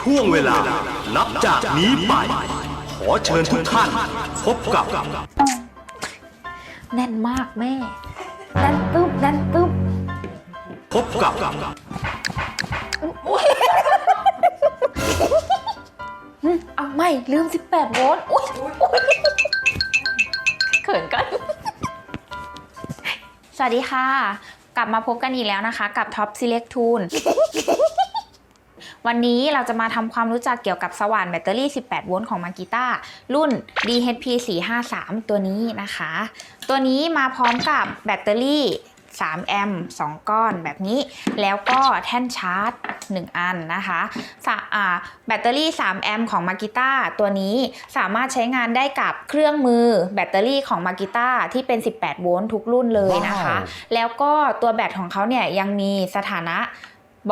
ช่วงเวลา นับจากนี้ไป ขอเชิญทุกท่านพบกับ แน่นมากแม่แน่นตึ๊บแน่นตึ๊บพบกับอืมเอาไม่ลืม 18โวลต์อุ๊ยอุ๊ยเขินกัน สวัสดีค่ะ กลับมาพบกันอีกแล้วนะคะ กับ Top Select Tool วันนี้เราจะมาทำความรู้จักเกี่ยวกับสว่านแบตเตอรี่ 18 โวลต์ของมากิต้ารุ่น DHP 453ตัวนี้นะคะ ตัวนี้มาพร้อมกับแบตเตอรี่ 3 แอมป์2ก้อนแบบนี้ แล้วก็แท่นชาร์จ 1 อันนะคะสะอ่าแบตเตอรี่ 3 แอมป์ของมากิต้าตัวนี้สามารถใช้งานได้กับเครื่องมือแบตเตอรี่ของมากิต้าที่เป็น 18 โวลต์ทุกรุ่นเลยนะคะ แล้วก็ตัวแบตของเขาเนี่ยยังมีสถานะ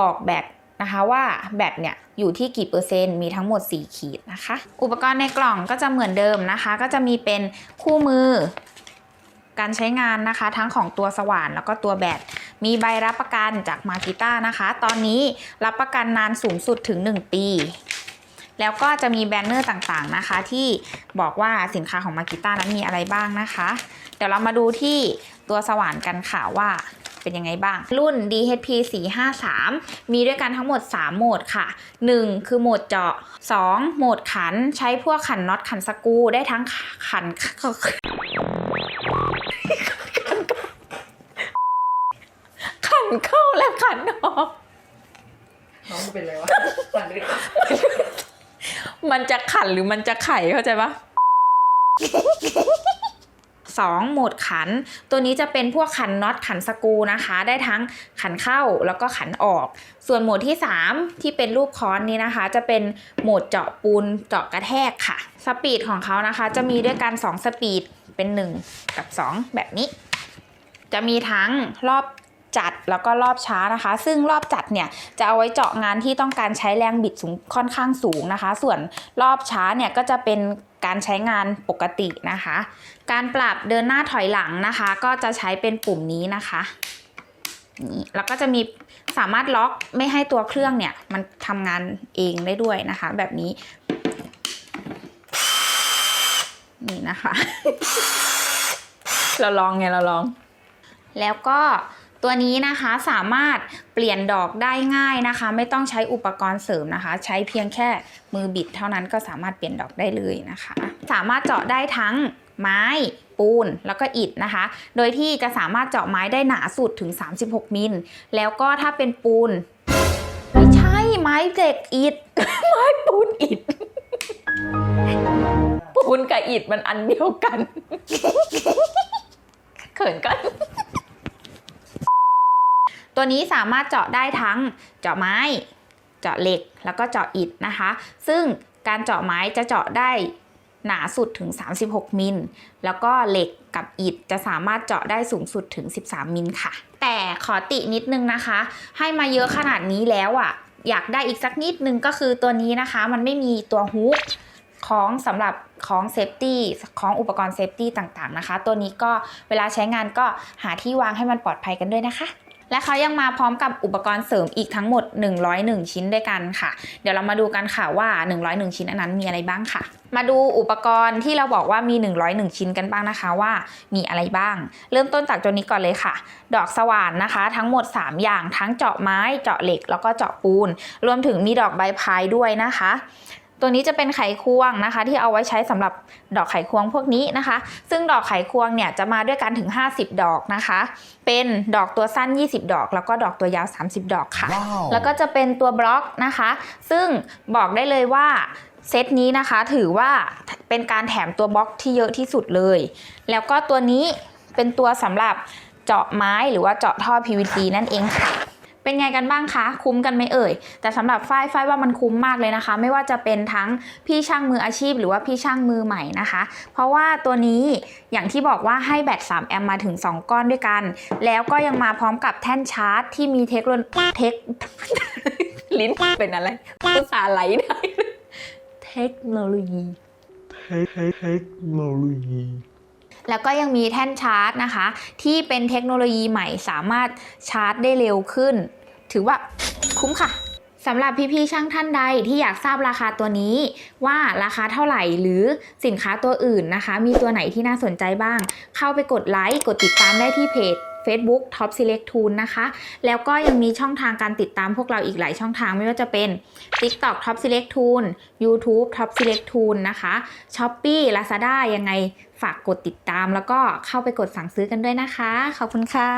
บอกแบต นะคะว่าแบตเนี่ยอยู่ที่กี่เปอร์เซ็นต์มีทั้งหมด 4 ขีดนะคะ อุปกรณ์ในกล่องก็จะเหมือนเดิมนะคะ ก็จะมีเป็นคู่มือ การใช้งานนะคะ ทั้งของตัวสว่านแล้วก็ตัวแบตมีใบรับประกันจากมากิต้านะคะ ตอนนี้รับประกันนานสูงสุดถึง 1 ปี แล้วก็จะมีแบนเนอร์ต่างๆนะคะ ที่บอกว่าสินค้าของมากิต้านั้นมีอะไรบ้างนะคะ เดี๋ยวเรามาดูที่ตัวสว่านกันค่ะว่า เป็นยังไงบ้าง รุ่น DHP 453 มีด้วยกันทั้งหมด 3 โหมดค่ะ 1 คือโหมดเจาะ 2 โหมดขันใช้พวกขันน็อตขันสกรูได้ทั้งขันขันเข้าและขันออกน้องเป็นไรวะสั่นเลยมันจะขันหรือมันจะไขเข้าใจปะ สองโหมดขัน ตัวนี้จะเป็นพวกขันน็อตขันสกูนะคะ ได้ทั้งขันเข้าแล้วก็ขันออก ส่วนโหมดที่ 3 ที่เป็นรูปค้อนนี้นะคะ จะเป็นโหมดเจาะปูนเจาะกระแทกค่ะ สปีดของเขานะคะ จะมีด้วยกัน2สปีดเป็น 1 กับ 2 แบบนี้ จะมีทั้งรอบ จัดแล้วก็รอบช้านะคะ ซึ่งรอบจัดเนี่ยจะเอาไว้เจาะงานที่ต้องการใช้แรงบิดสูงค่อนข้างสูงนะคะ ส่วนรอบช้าเนี่ยก็จะเป็นการใช้งานปกตินะคะ การปรับเดินหน้าถอยหลังนะคะ ก็จะใช้เป็นปุ่มนี้นะคะนี่แล้วก็จะมีสามารถล็อกไม่ให้ตัวเครื่องเนี่ย มันทำงานเองได้ด้วยนะคะ แบบนี้ นี่นะคะ เราลองไงเราลอง แล้วก็ ตัวนี้นะคะสามารถเปลี่ยนดอกได้ง่ายนะคะ ไม่ต้องใช้อุปกรณ์เสริมนะคะ ใช้เพียงแค่มือบิดเท่านั้นก็สามารถเปลี่ยนดอกได้เลยนะคะ สามารถเจาะได้ทั้งไม้ปูนแล้วก็อิฐนะคะ โดยที่จะสามารถเจาะไม้ได้หนาสุดถึง 36 มิล แล้วก็ถ้าเป็นปูน ไม่ใช่ไม้เด็กอิฐ ไม้ปูนอิฐ ปูนกับอิฐมันอันเดียวกัน เขินกัน ตัวนี้สามารถเจาะได้ทั้งเจาะไม้ เจาะเหล็กแล้วก็เจาะอิฐนะคะ ซึ่งการเจาะไม้จะเจาะได้หนาสุดถึง 36 มิล แล้วก็เหล็กกับอิฐจะสามารถเจาะได้สูงสุดถึง 13 มิลค่ะ แต่ขอตินิดนึงนะคะ ให้มาเยอะขนาดนี้แล้วอะ อยากได้อีกสักนิดนึงก็คือตัวนี้นะคะ มันไม่มีตัวฮุกของสำหรับของเซฟตี้ของอุปกรณ์เซฟตี้ต่างๆนะคะ ตัวนี้ก็เวลาใช้งานก็หาที่วางให้มันปลอดภัยกันด้วยนะคะ และเขายังมาพร้อมกับอุปกรณ์เสริมอีกทั้งหมด 101 ชิ้นด้วยกันค่ะ เดี๋ยวเรามาดูกันค่ะว่า 101 ชิ้นอันนั้นมีอะไรบ้างค่ะ มาดูอุปกรณ์ที่เราบอกว่ามี 101 ชิ้นกันบ้างนะคะว่ามีอะไรบ้าง เริ่มต้นจากตัวนี้ก่อนเลยค่ะ ดอกสว่านนะคะ ทั้งหมด 3 อย่างทั้งเจาะไม้เจาะเหล็กแล้วก็เจาะปูน รวมถึงมีดอกใบพายด้วยนะคะ ตัวนี้จะเป็นไขควงนะคะ ที่เอาไว้ใช้สำหรับดอกไขควงพวกนี้นะคะ ซึ่งดอกไขควงเนี่ยจะมาด้วยกันถึง 50 ดอกนะคะ เป็นดอกตัวสั้น 20 ดอก แล้วก็ดอกตัวยาว 30 ดอกค่ะแล้วก็จะเป็นตัวบล็อกนะคะ ซึ่งบอกได้เลยว่าเซตนี้นะคะถือว่าเป็นการแถมตัวบล็อกที่เยอะที่สุดเลย แล้วก็ตัวนี้เป็นตัวสำหรับเจาะไม้หรือว่าเจาะท่อ PVC นั่นเองค่ะ เป็นไงกันบ้างคะ คุ้มกันไหมเอ่ย แต่สำหรับฝ้ายฝ้ายว่ามันคุ้มมากเลยนะคะ ไม่ว่าจะเป็นทั้งพี่ช่างมืออาชีพ หรือว่าพี่ช่างมือใหม่นะคะ เพราะว่าตัวนี้อย่างที่บอกว่าให้แบต 3 แอมป์มาถึง 2 ก้อนด้วยกัน แล้วก็ยังมาพร้อมกับแท่นชาร์จ ที่มีเทคโนเทคลิ้นเป็นอะไรภาษาไหลได้ เทคโนโลยี Technology แล้วก็ยังมีแท่นชาร์จนะคะ ที่เป็นเทคโนโลยีใหม่สามารถชาร์จได้เร็วขึ้น ถือว่าคุ้มค่ะสำหรับพี่ๆช่างท่านใดที่อยากทราบราคาตัวนี้ ว่าราคาเท่าไหร่หรือสินค้าตัวอื่นนะคะ มีตัวไหนที่น่าสนใจบ้าง เข้าไปกดไลค์กดติดตามได้ที่เพจ Facebook Top Select Tool นะคะ แล้วก็ยังมีช่องทางการติดตามพวกเราอีกหลายช่องทางไม่ว่าจะเป็น TikTok Top Select Tool YouTube Top Select Tool นะคะ Shopee Lazada ยังไง ฝากกดติดตามแล้วก็เข้าไปกดสั่งซื้อกันด้วยนะคะ ขอบคุณค่ะ